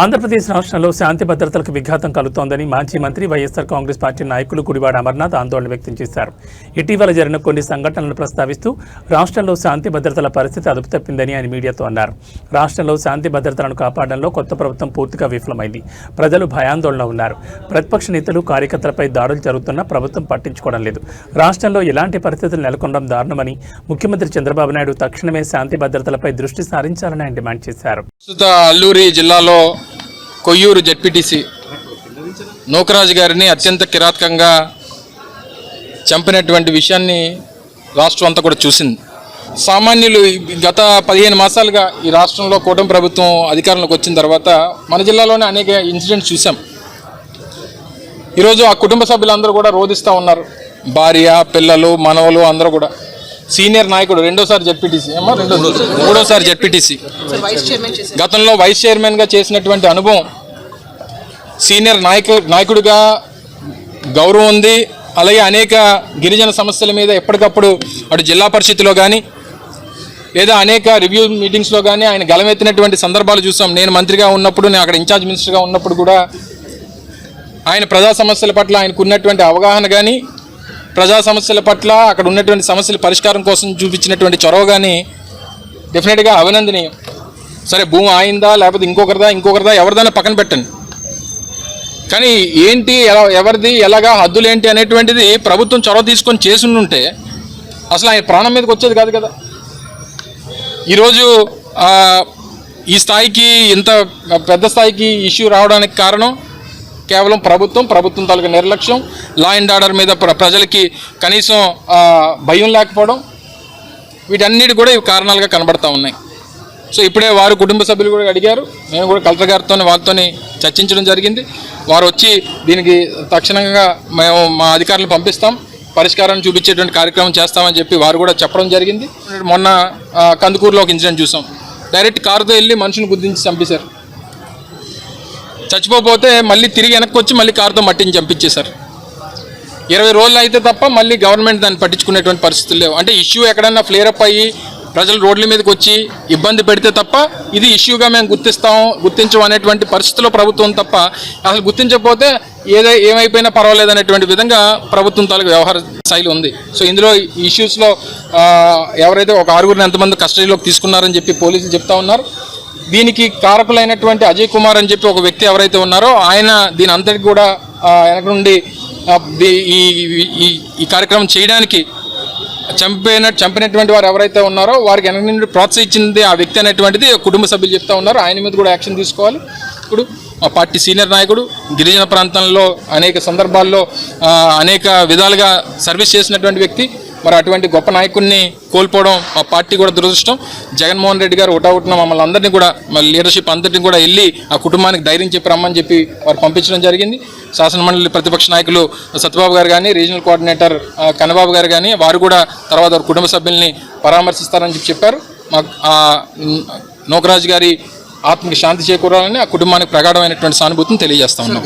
ఆంధ్రప్రదేశ్ రాష్ట్రంలో శాంతి భద్రతలకు విఘాతం కలుతోందని మాజీ మంత్రి వైఎస్ఆర్ కాంగ్రెస్ పార్టీ నాయకులు గుడివాడ అమర్నాథ్ ఆందోళన వ్యక్తం చేశారు. ఇటీవల జరిగిన కొన్ని సంఘటనలను ప్రస్తావిస్తూ రాష్ట్రంలో శాంతి భద్రతల పరిస్థితి అదుపు తప్పిందని ఆయన మీడియాతో అన్నారు. రాష్ట్రంలో శాంతి భద్రతలను కాపాడడంలో కొత్త ప్రభుత్వం పూర్తిగా విఫలమైంది. ప్రజలు భయాందోళన ఉన్నారు. ప్రతిపక్ష నేతలు కార్యకర్తలపై దాడులు జరుగుతున్నా ప్రభుత్వం పట్టించుకోవడం లేదు. రాష్ట్రంలో ఇలాంటి పరిస్థితులు నెలకొనడం దారుణమని ముఖ్యమంత్రి చంద్రబాబు నాయుడు తక్షణమే శాంతి భద్రతలపై దృష్టి సారించాలని ఆయన డిమాండ్ చేశారు. ప్రస్తుత అల్లూరి జిల్లాలో కొయ్యూరు జెడ్పీటీసీ నూకరాజు గారిని అత్యంత కిరాతకంగా చంపినటువంటి విషయాన్ని రాష్ట్రం అంతా కూడా చూసింది. సామాన్యులు గత పదిహేను మాసాలుగా ఈ రాష్ట్రంలో కూటమి ప్రభుత్వం అధికారంలోకి వచ్చిన తర్వాత మన జిల్లాలోనే అనేక ఇన్సిడెంట్స్ చూసాం. ఈరోజు ఆ కుటుంబ సభ్యులందరూ కూడా రోధిస్తూ ఉన్నారు. భార్య పిల్లలు మనవలు అందరూ కూడా. సీనియర్ నాయకుడు రెండోసారి జెడ్పీటీసీ. ఏమో రెండో మూడోసారి జెడ్పీటీసీ. గతంలో వైస్ చైర్మన్గా చేసినటువంటి అనుభవం సీనియర్ నాయకు నాయకుడిగా గౌరవం ఉంది. అలాగే అనేక గిరిజన సమస్యల మీద ఎప్పటికప్పుడు అటు జిల్లా పరిషత్తులో కానీ లేదా అనేక రివ్యూ మీటింగ్స్లో కానీ ఆయన గలమెత్తినటువంటి సందర్భాలు చూసాం. నేను మంత్రిగా ఉన్నప్పుడు నేను అక్కడ ఇన్ఛార్జ్ మినిస్టర్గా ఉన్నప్పుడు కూడా ఆయన ప్రజా సమస్యల పట్ల ఆయనకు ఉన్నటువంటి అవగాహన కానీ ప్రజా సమస్యల పట్ల అక్కడ ఉన్నటువంటి సమస్యల పరిష్కారం కోసం చూపించినటువంటి చొరవ కానీ డెఫినెట్గా అభినందనీయం సరే భూమి ఆయిందా లేకపోతే ఇంకొకరిదా ఇంకొకరిదా ఎవరిదైనా పక్కన పెట్టండి. కానీ ఏంటి ఎలా ఎవరిది ఎలాగా హద్దులు ఏంటి అనేటువంటిది ప్రభుత్వం చొరవ తీసుకొని చేసి ఉంటే అసలు ఆయన ప్రాణం మీదకి వచ్చేది కాదు కదా. ఈరోజు ఈ స్థాయికి ఇంత పెద్ద స్థాయికి ఇష్యూ రావడానికి కారణం కేవలం ప్రభుత్వం ప్రభుత్వం తాలూకు నిర్లక్ష్యం లా అండ్ ఆర్డర్ మీద ప్రజలకి కనీసం భయం లేకపోవడం వీటన్నిటి కూడా ఇవి కారణాలుగా కనబడతా ఉన్నాయి. సో ఇప్పుడే వారు కుటుంబ సభ్యులు కూడా అడిగారు. మేము కూడా కలెక్టర్ గారితో వాళ్ళతో చర్చించడం జరిగింది. వారు వచ్చి దీనికి తక్షణంగా మేము మా అధికారులను పంపిస్తాం. పరిష్కారాన్ని చూపించేటువంటి కార్యక్రమం చేస్తామని చెప్పి వారు కూడా చెప్పడం జరిగింది. మొన్న కందుకూరులో ఒక ఇన్సిడెంట్ చూసాం. డైరెక్ట్ కారుతో వెళ్ళి మనుషుని గుర్తించి చంపేశారు. చచ్చిపోతే మళ్ళీ తిరిగి వెనక్కి వచ్చి మళ్ళీ కారుతో మట్టిని చంపించేశారు ఇరవై రోజులు అయితే తప్ప మళ్ళీ గవర్నమెంట్ దాన్ని పట్టించుకునేటువంటి పరిస్థితులు లేవు. అంటే ఇష్యూ ఎక్కడన్నా ఫ్లేరప్ అప్ అయ్యి ప్రజలు రోడ్ల మీదకి వచ్చి ఇబ్బంది పెడితే తప్ప ఇది ఇష్యూగా మేము గుర్తిస్తాం గుర్తించం అనేటువంటి పరిస్థితిలో ప్రభుత్వం తప్ప అసలు గుర్తించకపోతే ఏదో ఏమైపోయినా పర్వాలేదు అనేటువంటి విధంగా ప్రభుత్వం తాలూకు వ్యవహార శైలి ఉంది. సో ఇందులో ఇష్యూస్లో ఎవరైతే ఒక ఆరుగురిని ఎంతమంది కస్టడీలోకి తీసుకున్నారని చెప్పి పోలీసులు చెప్తా ఉన్నారు. దీనికి కారకులైనటువంటి అజయ్ కుమార్ అని చెప్పి ఒక వ్యక్తి ఎవరైతే ఉన్నారో ఆయన దీని అంతటి కూడా వెనక నుండి ఈ ఈ- ఈ కార్యక్రమం చేయడానికి చంపిన చంపినటువంటి వారు ఎవరైతే ఉన్నారో వారికి వెనక నుండి ప్రోత్సహించింది ఆ వ్యక్తి అనేటువంటిది కుటుంబ సభ్యులు చెప్తా ఉన్నారు. ఆయన మీద కూడా యాక్షన్ తీసుకోవాలి. ఇప్పుడు మా పార్టీ సీనియర్ నాయకుడు గిరిజన ప్రాంతంలో అనేక సందర్భాల్లో అనేక విధాలుగా సర్వీస్ చేసినటువంటి వ్యక్తి మరి అటువంటి గొప్ప నాయకుడిని కోల్పోవడం మా పార్టీ కూడా దురదృష్టం. జగన్మోహన్ రెడ్డి గారు ఒకటవుతున్న మమ్మల్ని అందరినీ కూడా మరి లీడర్షిప్ అందరినీ కూడా వెళ్ళి ఆ కుటుంబానికి ధైర్యం చెప్పి రమ్మని చెప్పి వారు పంపించడం జరిగింది. శాసనమండలి ప్రతిపక్ష నాయకులు సత్యబాబు గారు కానీ రీజనల్ కోఆర్డినేటర్ కన్నబాబు గారు కానీ వారు కూడా తర్వాత వారి కుటుంబ సభ్యుల్ని పరామర్శిస్తారని చెప్పి చెప్పారు. మాకు ఆ, గారి ఆత్మకి శాంతి చేకూరాలని ఆ కుటుంబానికి ప్రగాఢమైనటువంటి సానుభూతిని తెలియజేస్తా ఉన్నాం.